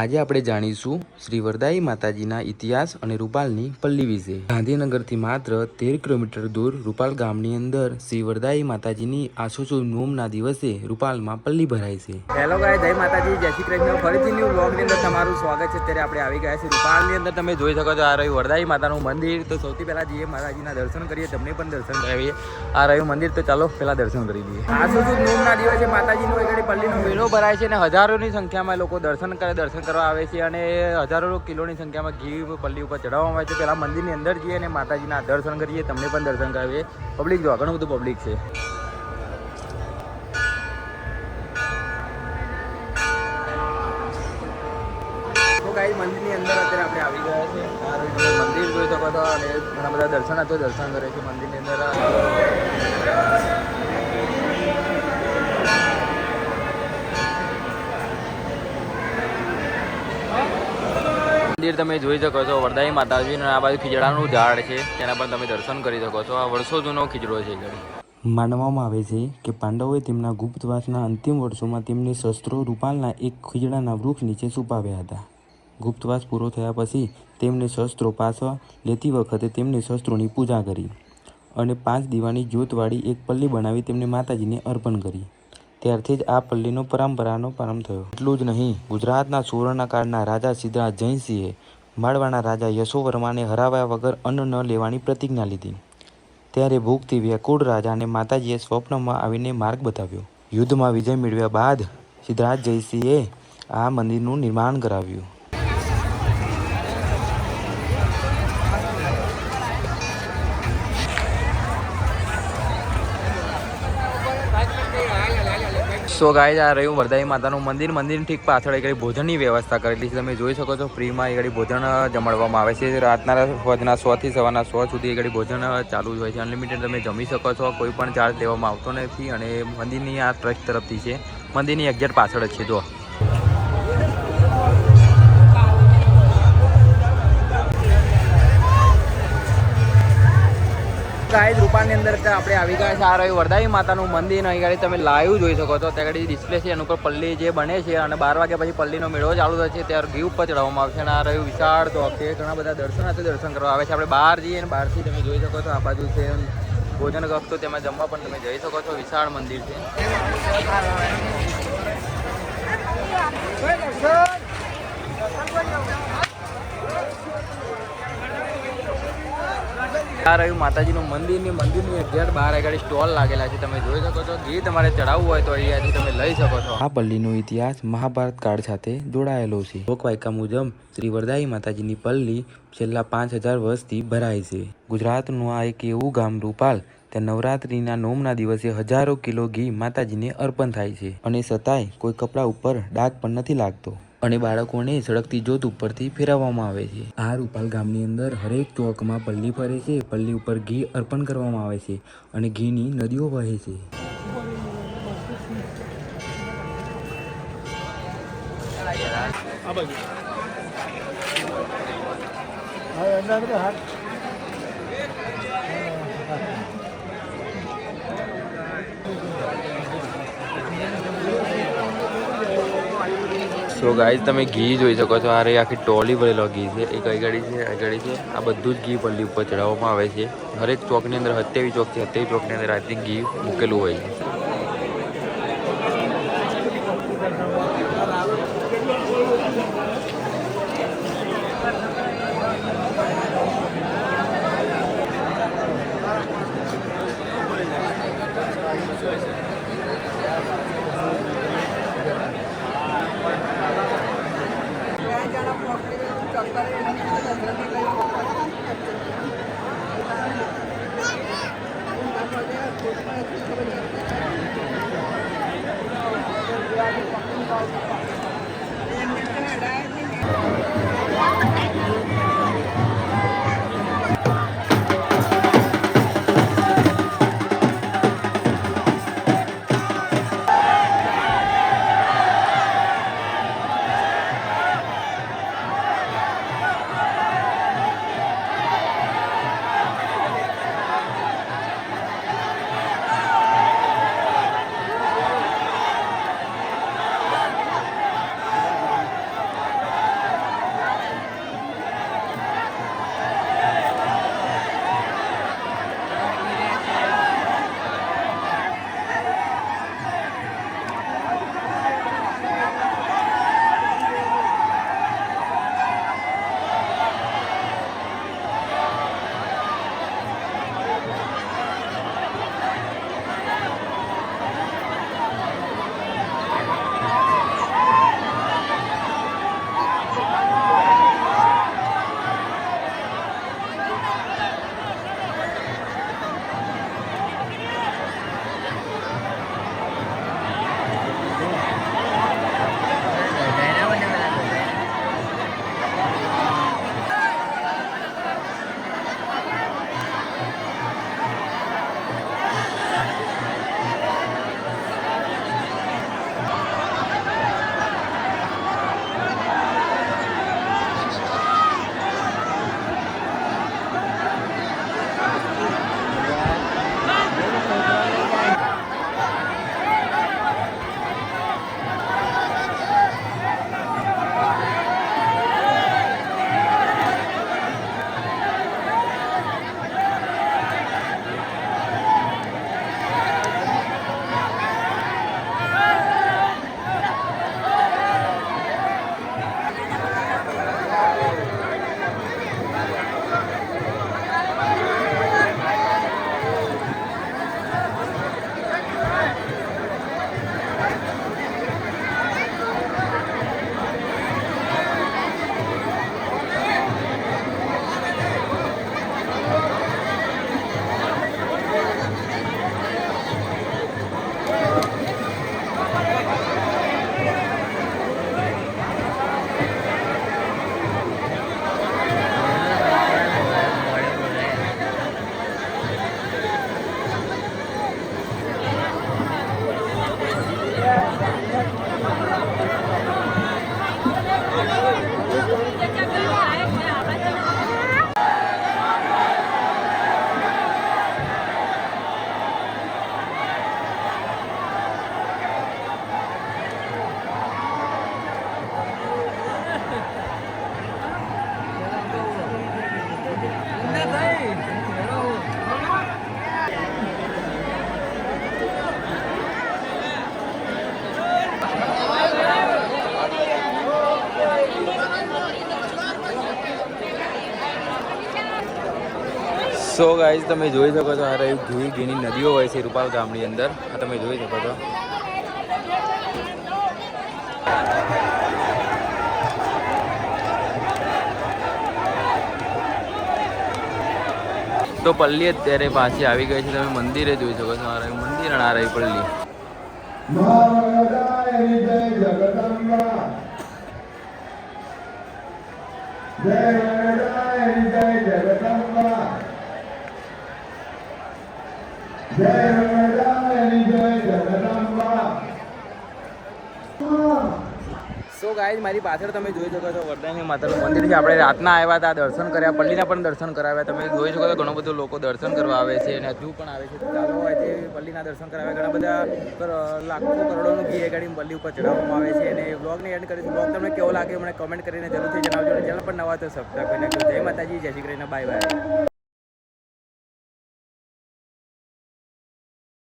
આજે આપણે જાણીશું શ્રી વરદાઈ માતાજીના ઇતિહાસ અને રૂપાલની પલ્લી વિશે. ગાંધીનગરથી માત્ર તેર કિલોમીટર દૂર રૂપાલ ગામની અંદર શ્રી વરદાઈ માતાજીની આસોસો નોમના દિવસે રૂપાલમાં પલ્લી ભરાય છે. હેલો ગાય જય માતાજી, જય શ્રી કૃષ્ણ. ફરીથી ન્યુ બ્લોગની અંદર તમારું સ્વાગત છે. અત્યારે આપણે આવી ગયા છે રૂપાલની અંદર. તમે જોઈ શકો છો આ રહ્યું વરદાઈ માતાનું મંદિર. તો સૌથી પહેલાં જઈએ માતાજીના દર્શન કરીએ. તમને પણ દર્શન કરાવીએ. આ રહ્યું મંદિર, તો ચાલો પહેલા દર્શન કરી દઈએ આસોસો નોમના દિવસે માતાજીનો એક પલ્લીનો મેળો ભરાય છે અને હજારોની સંખ્યામાં લોકો દર્શન કરે, દર્શન કરવા આવે છે અને હજારો કિલોની સંખ્યામાં ઘી પલ્લી ઉપર ચડાવવામાં આવે છે. પહેલાં મંદિરની અંદર જઈએ અને માતાજીના દર્શન કરીએ, તમને પણ દર્શન કરાવીએ. પબ્લિક જો ઘણું બધું પબ્લિક છે. તો ગાઈ મંદિરની અંદર અત્યારે આપણે આવી ગયા છે. મંદિર જોઈ શકો છો અને ઘણા બધા દર્શન હતો દર્શન કરે છે મંદિરની અંદર. મંદિર તમે જોઈ શકો છો, વરદાઈ માતાજીનું આ બાજુ ખીજડાનું ઝાડ છે, તેના પર તમે દર્શન કરી શકો છો. આ વર્ષો જૂનો ખીજડો છે માનવામાં આવે છે કે પાંડવોએ તેમના ગુપ્તવાસના અંતિમ વર્ષોમાં તેમને શસ્ત્રો રૂપાલના એક ખીજડાના વૃક્ષ નીચે છુપાવ્યા હતા. ગુપ્તવાસ પૂરો થયા પછી તેમને શસ્ત્રો પાછા લેતી વખતે તેમને શસ્ત્રોની પૂજા કરી અને પાંચ દીવાની જ્યોતવાળી એક પલ્લી બનાવી તેમને માતાજીને અર્પણ કરી. ત્યારથી જ આ પલ્લીનો પરંપરાનો પ્રારંભ થયો. એટલું જ નહીં, ગુજરાતના સુવર્ણકાળના રાજા સિદ્ધરાજ જયસિંહે માળવાના રાજા યશોવર્માને હરાવ્યા વગર અન્ન ન લેવાની પ્રતિજ્ઞા લીધી. ત્યારે ભૂખથી વ્યાકુળ રાજાને માતાજીએ સ્વપ્નમાં આવીને માર્ગ બતાવ્યો. યુદ્ધમાં વિજય મેળવ્યા બાદ સિદ્ધરાજ જયસિંહે આ મંદિરનું નિર્માણ કરાવ્યું. સો ગાય આ રહ્યું વરદાઈ માતાનું મંદિર. મંદિર ઠીક પાછળ એક ભોજનની વ્યવસ્થા કરેલી છે. તમે જોઈ શકો છો, ફ્રીમાં એક ભોજન જમાડવામાં આવે છે. રાતના સાંજના સો થી સવારના સો સુધી એ ઘડી ભોજન ચાલુ જ હોય છે. અનલિમિટેડ તમે જમી શકો છો. કોઈ પણ ચાર્જ લેવામાં આવતો નથી અને મંદિરની આ ટ્રસ્ટ તરફથી છે. મંદિરની એક્ઝેટ પાછળ જ છે જો ગાય રૂપાની અંદર આપણે આવી ગયા છે. આ રહ્યું વરદાઈ માતાનું મંદિર. અહીં ગાડી તમે લાઈવ જોઈ શકો છો. ત્યાં ગાડી ડિસ્પ્લે છે. એના ઉપર પલ્લી જે બને છે અને બાર વાગ્યા પછી પલ્લીનો મેળો ચાલુ થાય છે ત્યારે ગીવ ઉપર ચડાવવામાં આવશે. અને આ રહ્યું વિશાળ ચોક છે ઘણા બધા દર્શનાર્થી દર્શન કરવા આવે છે. આપણે બહાર જઈએ અને બહારથી તમે જોઈ શકો છો. આ બાજુ છે ભોજન કક્ષ, તો તેમાં જમવા પણ તમે જઈ શકો છો. વિશાળ મંદિર છે. આ રહ્યું માતાજીનું મંદિરની મંદિરની અગિયાર બાર આગળ સ્ટોલ લાગેલા છે. તમે જોઈ શકો છો ઘી તમારે ચડાવવું હોય તો અહીંયાથી તમે લઈ શકો છો. આ પલ્લીનો ઇતિહાસ મહાભારત કાળ સાથે જોડાયેલો છે. લોકવાયકા મુજબ શ્રી વરદાઈ માતાજીની પલ્લી છેલ્લા પાંચ હજાર વર્ષથી ભરાય છે. ગુજરાતનું આ એક એવું ગામ રૂપાલ, ત્યાં નવરાત્રિના નોમના દિવસે હજારો કિલો ઘી માતાજીને અર્પણ થાય છે. અને છતાંય કોઈ કપડા ઉપર ડાઘ પણ નથી લાગતો. અને બાળકોને સળગતી જોત ઉપરથી ફેરવવામાં આવે છે. આ રૂપાલ ગામની અંદર હરેક ચોકમાં પલ્લી ફરે છે. પલ્લી ઉપર ઘી અર્પણ કરવામાં આવે છે અને ઘીની નદીઓ વહે છે. સો ગાઈઝ તમે ઘી જોઈ શકો છો. આ રહી આખી ટોલી ભરેલો ઘી છે. એક અગાડી છે અગાડી છે. આ બધું જ ઘી પલ્લી ઉપર ચડાવવામાં આવે છે. હરેક ચોકની અંદર હત્યાવી ચોક છે હત્યાવી ચોકની અંદર આટલી ઘી મૂકેલું હોય છે. Thank you. સો ગાઈઝ તમે જોઈ શકો છો, આ રહ્યું ઘી ઘીની નદીઓ હોય છે રૂપાલ ગામની અંદર. આ તમે જોઈ શકો છો. તો પલ્લી અત્યારે પાછી આવી ગઈ છે. તમે મંદિરે જોઈ શકો છો. આ મંદિર અને આ રહી પલ્લી મહારાજાની જય જગદંબા જય વરદાયની જય જગદંબા જય વરદાયની જય જગદંબા સો ગાઈઝ મારી પાછળ તમે જોઈ શકો છો વરદાની માતાનું મંદિર છે. આપણે રાતના આવ્યા હતા, દર્શન કર્યા. પલ્લીના પણ દર્શન કરાવ્યા. તમે જોઈ શકો છો ઘણો બધો લોકો દર્શન કરવા આવે છે અને હજુ પણ આવે છે. ચાલો આજે પલ્લીના દર્શન કરાવ્યા, ઘણા બધા લાખો કરોડોનું ઘી ગાડી પલ્લી ઉપર ચડાવવામાં આવે છે. અને બ્લોગને એન્ડ કરીશું. બ્લોગ તમને કેવો લાગે મને કમેન્ટ કરીને જરૂરથી જણાવજો. ચેનલ પર નવા તો સબસ્ક્રાઈબ કરીને જય માતાજી, જય શ્રી કૃષ્ણ. Bye bye